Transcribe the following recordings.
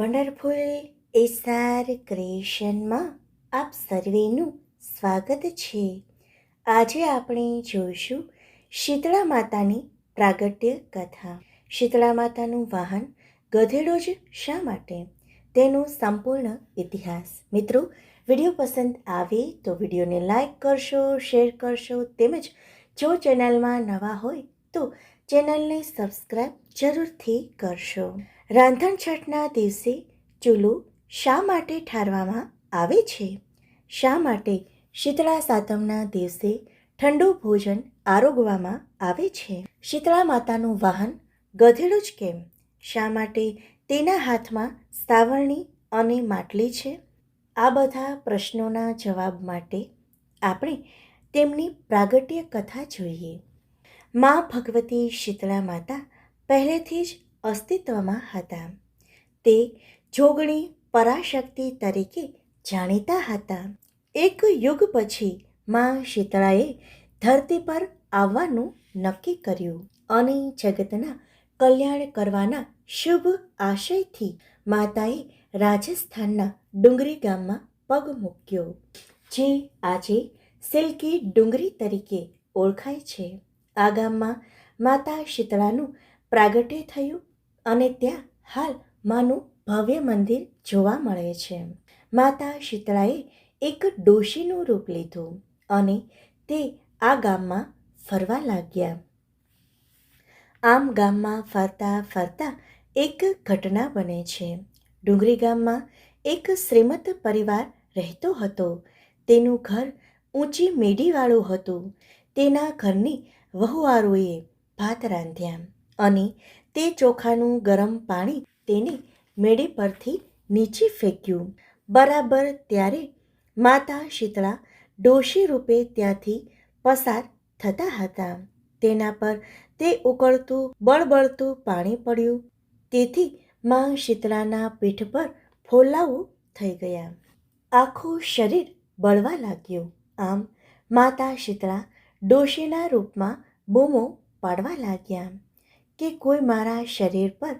Wonderful એસાર ક્રિએશનમાં આપ સર્વેનું સ્વાગત છે. આજે આપણે જોઈશું શીતળા માતાની પ્રાગટ્ય કથા. શીતળા માતાનું વાહન ગધેડો જ શા માટે? તેનો સંપૂર્ણ ઇતિહાસ. મિત્રો, વીડિયો પસંદ આવે તો વિડીયોને લાઈક કરશો, શેર કરશો તેમજ જો ચેનલમાં નવા હોય તો ચેનલને સબસ્ક્રાઈબ જરૂરથી કરશો. રાંધણ છઠના દિવસે ચૂલો શા માટે ઠારવામાં આવે છે? શા માટે શીતળા સાતમના દિવસે ઠંડુ ભોજન આરોગવામાં આવે છે? શીતળા માતાનું વાહન ગધેડું જ કેમ? શા માટે તેના હાથમાં સાવરણી અને માટલી છે? આ બધા પ્રશ્નોના જવાબ માટે આપણે તેમની પ્રાગટ્ય કથા જોઈએ. મા ભગવતી શીતળા માતા પહેલેથી જ અસ્તિત્વમાં હતા. તે જોગણી પરાશક્તિ તરીકે જાણીતા હતા. એક યુગ પછી મા શીતળાએ ધરતી પર આવવાનું નક્કી કર્યું અને જગતના કલ્યાણ કરવાના શુભ આશયથી માતાએ રાજસ્થાનના ડુંગરી ગામમાં પગ મૂક્યો, જે આજે સિલ્કી ડુંગરી તરીકે ઓળખાય છે. આ ગામમાં માતા શીતળાનું પ્રાગટ્ય થયું અને ત્યાં હાલ માનું ભવ્ય મંદિર જોવા મળે છે. માતા શીતળાએ એક ડોશીનું રૂપ લીધું અને તે આ ગામમાં ફરવા લાગ્યા. આમ ગામમાં ફરતા ફરતા એક ઘટના બને છે. ડુંગરી ગામમાં એક શ્રીમત પરિવાર રહેતો હતો. તેનું ઘર ઊંચી મેડીવાળું હતું. તેના ઘરની વહુઆરોએ ભાત રાંધ્યા અને તે ચોખાનું ગરમ પાણી તેને મેળે પરથી નીચે ફેંક્યું. બરાબર ત્યારે માતા શીતળા ડોશી રૂપે ત્યાંથી પસાર થતા હતા. તેના પર તે ઉકળતું, બળબળતું પાણી પડ્યું. તેથી માં શીતળાના પીઠ પર ફોલાવું થઈ ગયા. આખું શરીર બળવા લાગ્યું. આમ માતા શીતળા ડોશીના રૂપમાં બૂમો પાડવા લાગ્યા. કે કોઈ મારા શરીર પર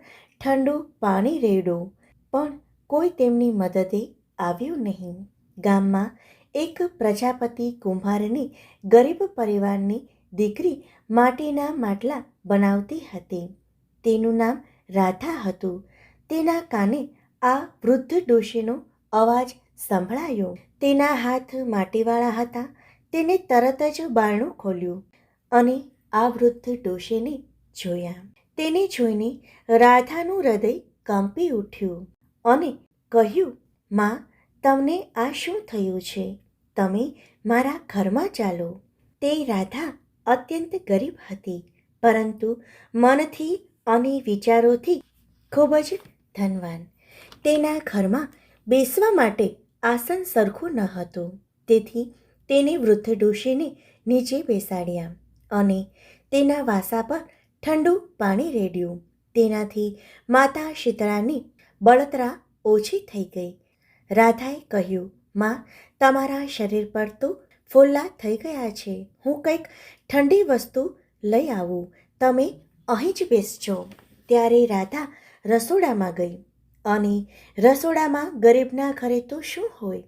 ઠંડુ પાણી રેડો, પણ કોઈ તેમની મદદે આવ્યું નહીં. ગામમાં એક પ્રજાપતિ કુંભારની ગરીબ પરિવારની દીકરી માટીના માટલા બનાવતી હતી. તેનું નામ રાધા હતું. તેના કાને આ વૃદ્ધ ડોશીનો અવાજ સંભળાયો. તેના હાથ માટીવાળા હતા. તેને તરત જ બારણું ખોલ્યું અને આ વૃદ્ધ ડોશીને જોયા. તેને જોઈને રાધાનું હૃદય કંપી ઉઠ્યું અને કહ્યું, માં, તમને આ શું થયું છે? તમે મારા ઘરમાં ચાલો. તે રાધા અત્યંત ગરીબ હતી, પરંતુ મનથી અને વિચારોથી ખૂબ જ ધનવાન. તેના ઘરમાં બેસવા માટે આસન સરખું ન હતું. તેથી તેને વૃદ્ધ ડોશીને નીચે બેસાડ્યા અને તેના વાસા પર ઠંડુ પાણી રેડ્યું. તેનાથી માતા શીતળાની બળતરા ઓછી થઈ ગઈ. રાધાએ કહ્યું, માં, તમારા શરીર પર તો ફોલ્લા થઈ ગયા છે. હું કંઈક ઠંડી વસ્તુ લઈ આવું. તમે અહીં જ બેસજો. ત્યારે રાધા રસોડામાં ગઈ. અને રસોડામાં ગરીબના ઘરે તો શું હોય?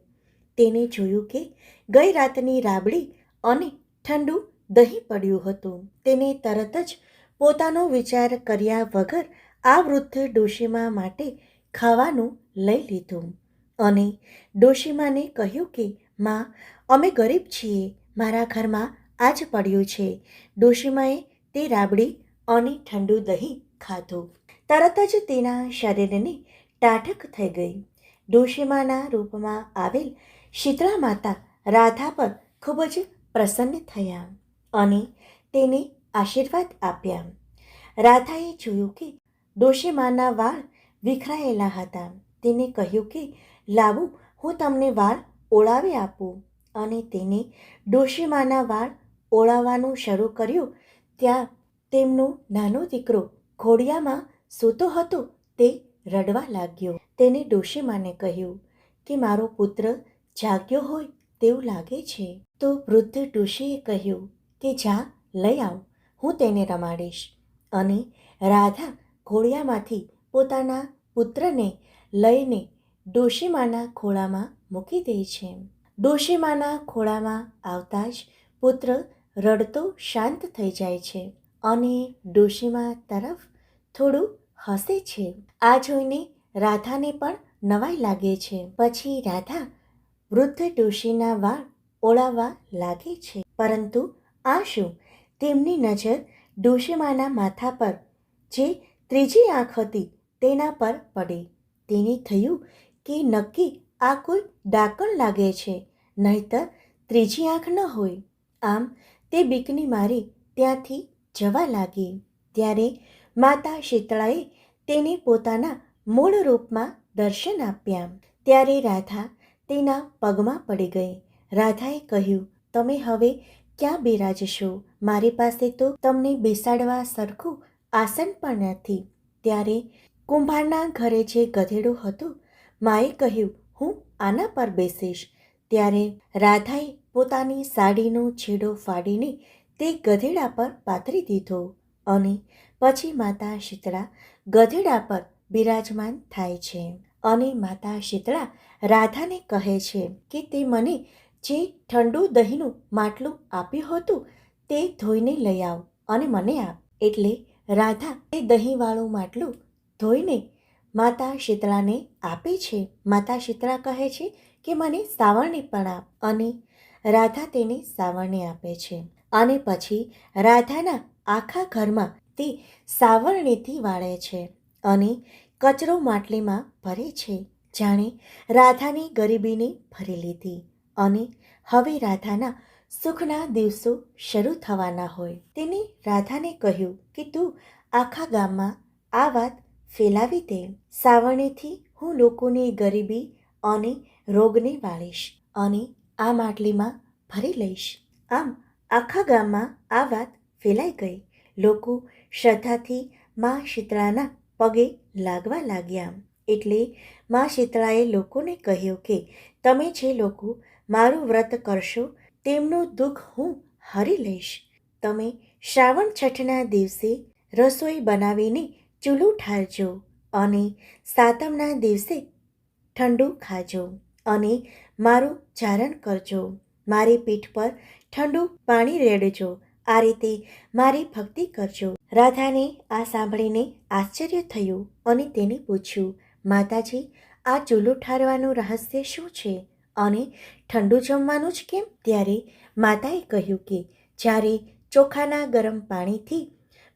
તેને જોયું કે ગઈ રાતની રાબડી અને ઠંડુ દહીં પડ્યું હતું. તેને તરત જ પોતાનો વિચાર કર્યા વગર આ વૃદ્ધ ડોશીમા માટે ખાવાનું લઈ લીધું. અને ડોશીમાને કહ્યું કે, માં, અમે ગરીબ છીએ. મારા ઘરમાં આજ પડ્યું છે. ડોશીમાએ તે રાબડી અને ઠંડુ દહીં ખાધું. તરત જ તેના શરીરને ટાઢક થઈ ગઈ. ડોશીમાના રૂપમાં આવેલ શીતળા માતા રાધા પર ખૂબ જ પ્રસન્ન થયા અને તેને આશીર્વાદ આપ્યા. રાધાએ જોયું કે ડોશીમાના વાળ વિખરાયેલા હતા. તેને કહ્યું કે, લાવું, હું તમને વાળ ઓળાવી આપું. અને તેને ડોશીમાના વાળ ઓળાવવાનું શરૂ કર્યું. ત્યાં તેમનો નાનો દીકરો ઘોડિયામાં સૂતો હતો તે રડવા લાગ્યો. તેને ડોશીમાને કહ્યું કે, મારો પુત્ર જાગ્યો હોય તેવું લાગે છે. તો વૃદ્ધ ડોશીએ કહ્યું કે, જા, લઈ આવ. હું તેને રમાડીશ. અને રાધા ઘોડિયામાંથી પોતાના પુત્રને લઈને ડોશીમાના ખોળામાં મૂકી દે છે. ડોશીમાના ખોળામાં આવતા જ પુત્ર રડતો શાંત થઈ જાય છે અને ડોશીમા તરફ થોડું હસે છે. આ જોઈને રાધાને પણ નવાઈ લાગે છે. પછી રાધા વૃદ્ધ ડોશીના વાળ ઓળાવવા લાગે છે. પરંતુ આ શું? તેમની નજર ડોશીમાના માથા પર, જે ત્રીજી આંખ હતી તેના પર પડી. તેને થયું કે નક્કી આ કોઈ ડાકણ લાગે છે, નહીતર ત્રીજી આંખ ન હોય. આમ તે બીકની મારી ત્યાંથી જવા લાગી. ત્યારે માતા શીતળાએ તેને પોતાના મૂળ રૂપમાં દર્શન આપ્યા. ત્યારે રાધા તેના પગમાં પડી ગઈ. રાધાએ કહ્યું, તમે હવે ક્યાં બિરાજશો? મારી પાસે તો તમને બેસાડવા સરખું આસન પણ નથી. ત્યારે કુંભારના ઘરે જે ગધેડું હતું, માએ કહ્યું, હું આના પર બેસીશ. ત્યારે રાધાએ પોતાની સાડીનો છેડો ફાડીને તે ગધેડા પર પાથરી દીધો અને પછી માતા શીતળા ગધેડા પર બિરાજમાન થાય છે. અને માતા શીતળા રાધાને કહે છે કે તે મને જે ઠંડુ દહીંનું માટલું આપ્યું હતું તે ધોઈને લઈ આવ અને મને આપ. એટલે રાધા એ દહીંવાળું માટલું ધોઈને માતા શીતળાને આપે છે. માતા શીતળા કહે છે કે મને સાવરણી પણ આપ અને રાધા તેને સાવરણી આપે છે. અને પછી રાધાના આખા ઘરમાં તે સાવરણીથી વાળે છે અને કચરો માટલીમાં ભરે છે. જાણે રાધાની ગરીબીને ભરી લીધી. અને હવે રાધાના સુખના દિવસો શરૂ થવાના હોય. તેને રાધાને કહ્યું કે તું આખા ગામમાં આ વાત ફેલાવી દે. સાવરણીથી હું લોકોની ગરીબી અને રોગને વાળીશ અને આ માટલીમાં ભરી લઈશ. આમ આખા ગામમાં આ વાત ફેલાઈ ગઈ. લોકો શ્રદ્ધાથી મા શીતળાના પગે લાગવા લાગ્યા. એટલે મા શીતળાએ લોકોને કહ્યું કે તમે જે લોકો મારું વ્રત કરશો, તેમનું દુઃખ હું હરી લઈશ. તમે શ્રાવણ છઠના દિવસે રસોઈ બનાવીને ચૂલું ઠારજો અને સાતમના દિવસે ઠંડુ ખાજો અને મારું ચારણ કરજો. મારી પીઠ પર ઠંડુ પાણી રેડજો. આ રીતે મારી ભક્તિ કરજો. રાધાને આ સાંભળીને આશ્ચર્ય થયું અને તેને પૂછ્યું, માતાજી આ ચૂલું ઠારવાનું રહસ્ય શું છે અને ઠંડુ જમવાનું જ કેમ? ત્યારે માતાએ કહ્યું કે જ્યારે ચોખાના ગરમ પાણીથી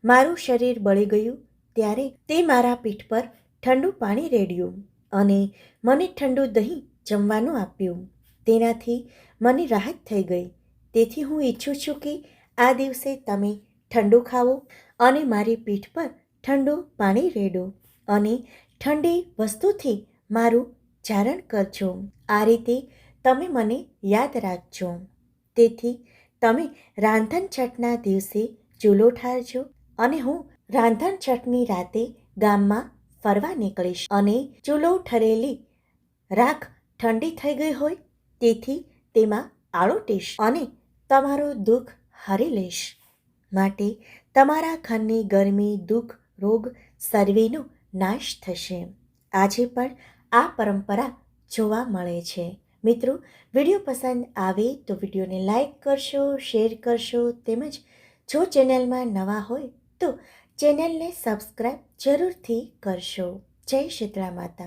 મારું શરીર બળી ગયું, ત્યારે તે મારા પીઠ પર ઠંડુ પાણી રેડ્યું અને મને ઠંડુ દહીં જમવાનું આપ્યું. તેનાથી મને રાહત થઈ ગઈ. તેથી હું ઈચ્છું છું કે આ દિવસે તમે ઠંડુ ખાવો અને મારી પીઠ પર ઠંડુ પાણી રેડો અને ઠંડી વસ્તુથી મારું જારણ કરજો. આ રીતે તમે મને યાદ રાખજો. તેથી તમે રાંધણ છઠના દિવસે ચૂલો ઠારજો અને હું રાંધણ છઠની રાતે ગામમાં ફરવા નીકળીશ અને ચૂલો ઠરેલી રાખ ઠંડી થઈ ગઈ હોય તેથી તેમાં આળોટીશ અને તમારું દુઃખ હરી લઈશ માટે તમારા ઘરની ગરમી દુઃખ રોગ સર્વેનો નાશ થશે. આજે પણ આ પરંપરા જોવા મળે છે. મિત્રો, વીડિયો પસંદ આવે તો વિડીયોને લાઇક કરશો, શેર કરશો તેમજ જો ચેનલમાં નવા હોય તો ચેનલને સબસ્ક્રાઈબ જરૂરથી કરશો. જય શીતળા માતા.